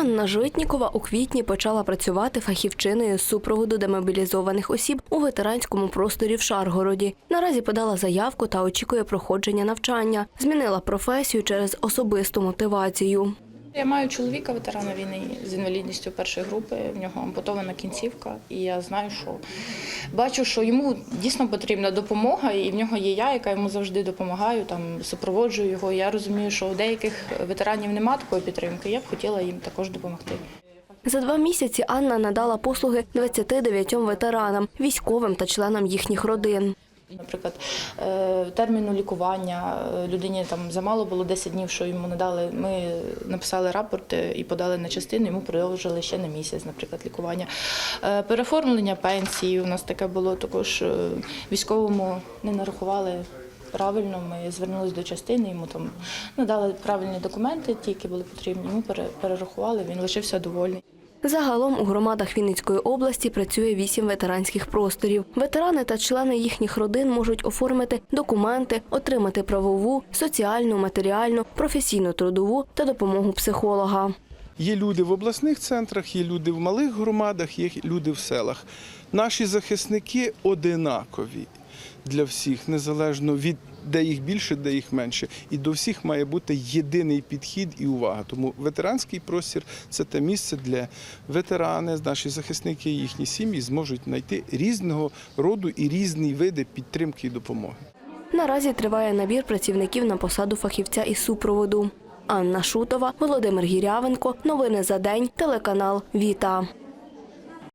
Анна Житнікова у квітні почала працювати фахівчиною з супроводу демобілізованих осіб у ветеранському просторі в Шаргороді. Наразі подала заявку та очікує проходження навчання. Змінила професію через особисту мотивацію. Я маю чоловіка ветерана війни з інвалідністю першої групи. В нього ампутована кінцівка, і я знаю, що бачу, що йому дійсно потрібна допомога, і в нього є я, яка йому завжди допомагаю, там супроводжую його. Я розумію, що у деяких ветеранів немає такої підтримки. Я б хотіла їм також допомогти. За два місяці Анна надала послуги 29 ветеранам, військовим та членам їхніх родин. Наприклад, е, терміну лікування е, людині там замало було 10 днів, що йому надали. Ми написали рапорт е, і подали на частину. Йому продовжили ще на місяць, наприклад, лікування. Переформлення пенсії у нас таке було також військовому не нарахували. Правильно, ми звернулися до частини, йому там надали правильні документи, ті, які були потрібні. Йому перерахували. Він лишився довольний. Загалом у громадах Вінницької області працює вісім ветеранських просторів. Ветерани та члени їхніх родин можуть оформити документи, отримати правову, соціальну, матеріальну, професійну трудову та допомогу психолога. Є люди в обласних центрах, є люди в малих громадах, є люди в селах. Наші захисники одинакові для всіх, незалежно від де їх більше, де їх менше. І до всіх має бути єдиний підхід і увага. Тому ветеранський простір це те місце, де ветерани, наші захисники і їхні сім'ї зможуть знайти різного роду і різні види підтримки і допомоги. Наразі триває набір працівників на посаду фахівця із супроводу. Анна Шутова, Володимир Гірявенко. Новини за день. Телеканал Віта.